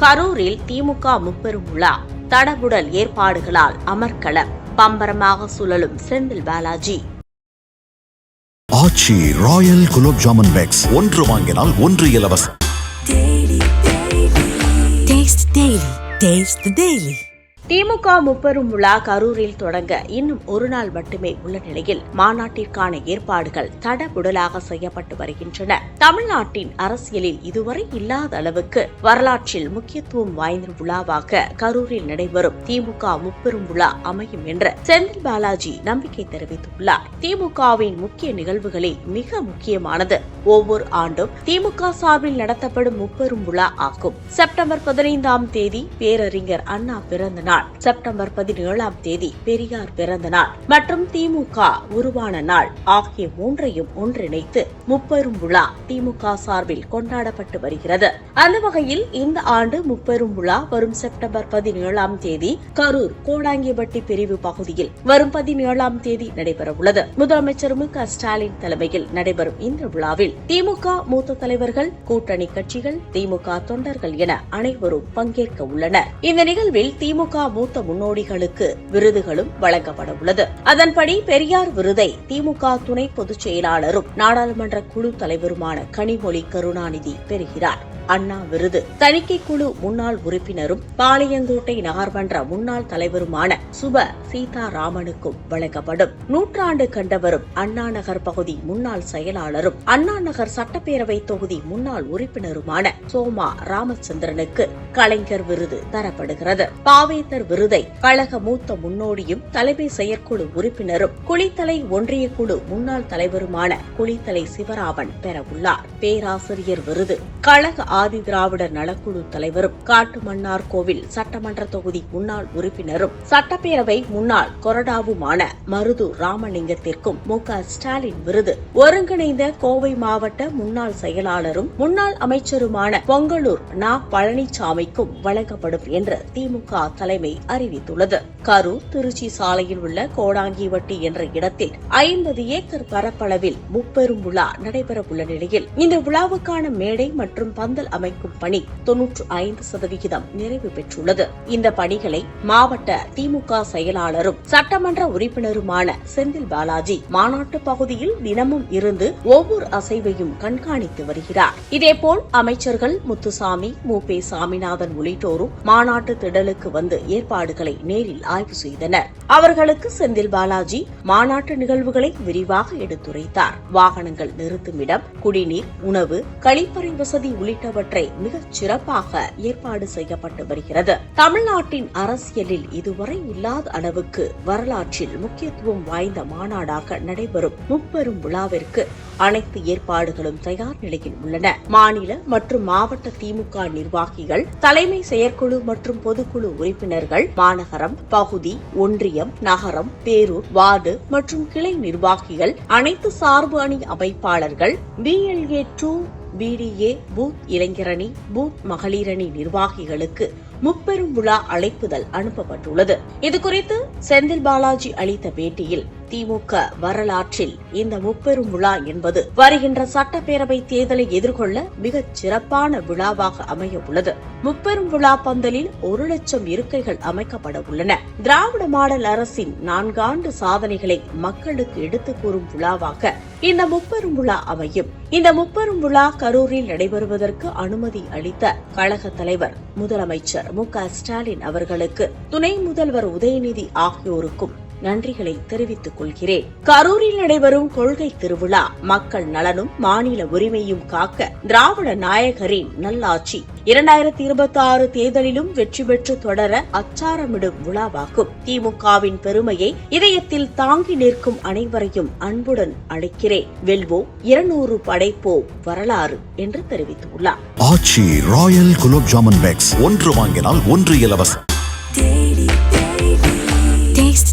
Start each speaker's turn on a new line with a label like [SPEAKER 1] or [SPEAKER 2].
[SPEAKER 1] கரூரில் திமுக முப்பெரும் விழா தடபுடல் ஏற்பாடுகளால் அமர்க்களம் பம்பரமாக சுழலும் Senthil Balaji.
[SPEAKER 2] Aachi royal gulab jamun packs. ஒன்று வாங்கினால் ஒன்று இலவசம்.
[SPEAKER 3] Taste
[SPEAKER 1] திமுக முப்பெரும் விழா கரூரில் தொடங்க இன்னும் ஒரு நாள் மட்டுமே உள்ள நிலையில் மாநாட்டிற்கான ஏற்பாடுகள் தடபுடலாக செய்யப்பட்டு வருகின்றன. தமிழ்நாட்டின் அரசியலில் இதுவரை இல்லாத அளவுக்கு வரலாற்றில் முக்கியத்துவம் வாய்ந்த விழாவாக கரூரில் நடைபெறும் திமுக முப்பெரும் விழா அமையும் என்று செந்தில் பாலாஜி நம்பிக்கை தெரிவித்துள்ளார். திமுகவின் முக்கிய நிகழ்வுகளில் மிக முக்கியமானது ஒவ்வொரு ஆண்டும் திமுக சார்பில் நடத்தப்படும் முப்பெரும் விழா ஆகும். செப்டம்பர் பதினைந்தாம் தேதி பேரறிஞர் அண்ணா பிறந்த நாள் நாள் செப்டம்பர் பதினேழாம் தேதி பெரியார் பிறந்த நாள். மற்றும் திமுக உருவான நாள். ஆகிய மூன்றையும் ஒன்றிணைத்து முப்பெரும் விழா திமுக சார்பில் கொண்டாடப்பட்டு வருகிறது. அந்த வகையில் இந்த ஆண்டு முப்பெரும் விழா வரும் செப்டம்பர் பதினேழாம் தேதி கரூர் கோடாங்கிபட்டி பிரிவு பகுதியில் வரும் பதினேழாம் தேதி நடைபெறவுள்ளது முதலமைச்சர் மு க ஸ்டாலின் தலைமையில் நடைபெறும் இந்த விழாவில் திமுக மூத்த தலைவர்கள் கூட்டணி கட்சிகள் திமுக தொண்டர்கள் என அனைவரும் பங்கேற்க உள்ளனர். இந்த நிகழ்வில் திமுக மூத்த முன்னோடிகளுக்கு விருதுகளும் வழங்கப்பட உள்ளது அதன்படி பெரியார் விருதை திமுக துணை பொதுச் செயலாளரும் நாடாளுமன்ற குழு தலைவருமான கனிமொழி கருணாநிதி பெறுகிறார். அண்ணா விருது. தணிக்கை குழு முன்னாள் உறுப்பினரும் பாளையங்கோட்டை நகர்மன்ற முன்னாள் தலைவருமான சுப சீதாராமனுக்கும் வழங்கப்படும். நூற்றாண்டு கண்டவரும் அண்ணா நகர் பகுதி முன்னாள் செயலாளரும் அண்ணா நகர் சட்டப்பேரவை தொகுதி முன்னாள் உறுப்பினருமான சோமா ராமச்சந்திரனுக்கு கலைஞர் விருது தரப்படுகிறது. பாவேந்தர் விருதை கழக மூத்த முன்னோடியும் தலைமை செயற்குழு உறுப்பினரும் குளித்தலை ஒன்றிய குழு முன்னாள் தலைவருமான குளித்தலை சிவராமன் பெறவுள்ளார். பேராசிரியர் விருது கழக ஆதி திராவிடர் நலக்குழு தலைவரும் காட்டுமன்னார் கோவில் சட்டமன்ற தொகுதி முன்னாள் உறுப்பினரும் சட்டப்பேரவை முன்னாள் கொறடாவுமான மருது ராமலிங்கத்திற்கும் மு ஸ்டாலின் விருது ஒருங்கிணைந்த கோவை மாவட்ட முன்னாள் செயலாளரும் முன்னாள் அமைச்சருமான பொங்கலூர் நா பழனிசாமிக்கும் வழங்கப்படும் என்று திமுக தலைமை அறிவித்துள்ளது. கரூர் திருச்சி சாலையில் உள்ள கோடாங்கிவட்டி என்ற இடத்தில் ஐம்பது ஏக்கர் பரப்பளவில் முப்பெரும் விழா நடைபெறவுள்ள நிலையில் இந்த விழாவுக்கான மேடை மற்றும் பந்தல் அமைக்கும் பணி தொன்னூற்று ஐந்து சதவிகிதம் நிறைவு பெற்றுள்ளது. இந்த பணிகளை மாவட்ட திமுக செயலாளரும் சட்டமன்ற உறுப்பினருமான செந்தில் பாலாஜி மாநாட்டு பகுதியில் தினமும் இருந்து ஒவ்வொரு அசைவையும் கண்காணித்து வருகிறார். இதேபோல் அமைச்சர்கள் முத்துசாமி மு. பே. சாமிநாதன் சாமிநாதன் உள்ளிட்டோரும் மாநாட்டு திடலுக்கு வந்து ஏற்பாடுகளை நேரில் ஆய்வு செய்தனர். அவர்களுக்கு செந்தில் பாலாஜி மாநாட்டு நிகழ்வுகளை விரிவாக எடுத்துரைத்தார். வாகனங்கள் நிறுத்துமிடம் குடிநீர் உணவு கழிப்பறை வசதி உள்ளிட்டவற்றை மிகச் சிறப்பாக ஏற்பாடு செய்யப்பட்டு வருகிறது. தமிழ்நாட்டின் அரசியலில் இதுவரை இல்லாத அளவுக்கு வரலாற்றில் முக்கியத்துவம் வாய்ந்த மாநாடாக நடைபெறும் முப்பெரும் விழாவிற்கு அனைத்து ஏற்பாடுகளும் தயார் நிலையில் உள்ளன. மாநில மற்றும் மாவட்ட திமுக நிர்வாகிகள் தலைமை செயற்குழு மற்றும் பொதுக்குழு உறுப்பினர்கள் மாநகரம் பகுதி ஒன்றியம் நகரம் பேரூர் வார்டு மற்றும் கிளை நிர்வாகிகள் அனைத்து சார்பு அணி அமைப்பாளர்கள் பிஎல்ஏ டூ பிடிஏ பூத் இளைஞரணி பூத் மகளிரணி நிர்வாகிகளுக்கு முப்பெரும் விழா அழைப்புதல் அனுப்பப்பட்டுள்ளது. இதுகுறித்து செந்தில் பாலாஜி அளித்த பேட்டியில் திமுக வரலாற்றில் இந்த முப்பெரும் விழா என்பது வருகின்ற சட்டப்பேரவை தேர்தலை எதிர்கொள்ள மிகச் சிறப்பான விழாவாக அமைய உள்ளது. முப்பெரும் விழா பந்தலில் ஒரு லட்சம் இருக்கைகள் அமைக்கப்பட உள்ளன. திராவிட மாடல் அரசின் நான்காண்டு சாதனைகளை மக்களுக்கு எடுத்துக் கூறும் விழாவாக இந்த முப்பெரும் விழா அமையும். இந்த முப்பெரும் விழா கரூரில் நடைபெறுவதற்கு அனுமதி அளித்த கழக தலைவர் முதலமைச்சர் மு க ஸ்டாலின் அவர்களுக்கு துணை முதல்வர் உதயநிதி ஆகியோருக்கும் நன்றிகளை தெரிவித்துக் கொள்கிறேன். கரூரில் நடைபெறும் கொள்கை திருவிழா. மக்கள் நலனும் மாநில உரிமையும் காக்க திராவிட நாயகரின் நல்லாட்சி. இரண்டாயிரத்தி இருபத்தி ஆறு தேர்தலிலும் வெற்றி பெற்று தொடர அச்சாரமிடும் விழாவாகும். திமுகவின் பெருமையை இதயத்தில் தாங்கி நிற்கும் அனைவரையும் அன்புடன் அழைக்கிறேன். வெல்வோம் இருநூறு படைப்போம் வரலாறு என்று தெரிவித்துள்ளார்.
[SPEAKER 2] ஆட்சி ராயல் குலோப் ஜாமன் பேக்ஸ். ஒன்று வாங்கினால் ஒன்று இலவசம்.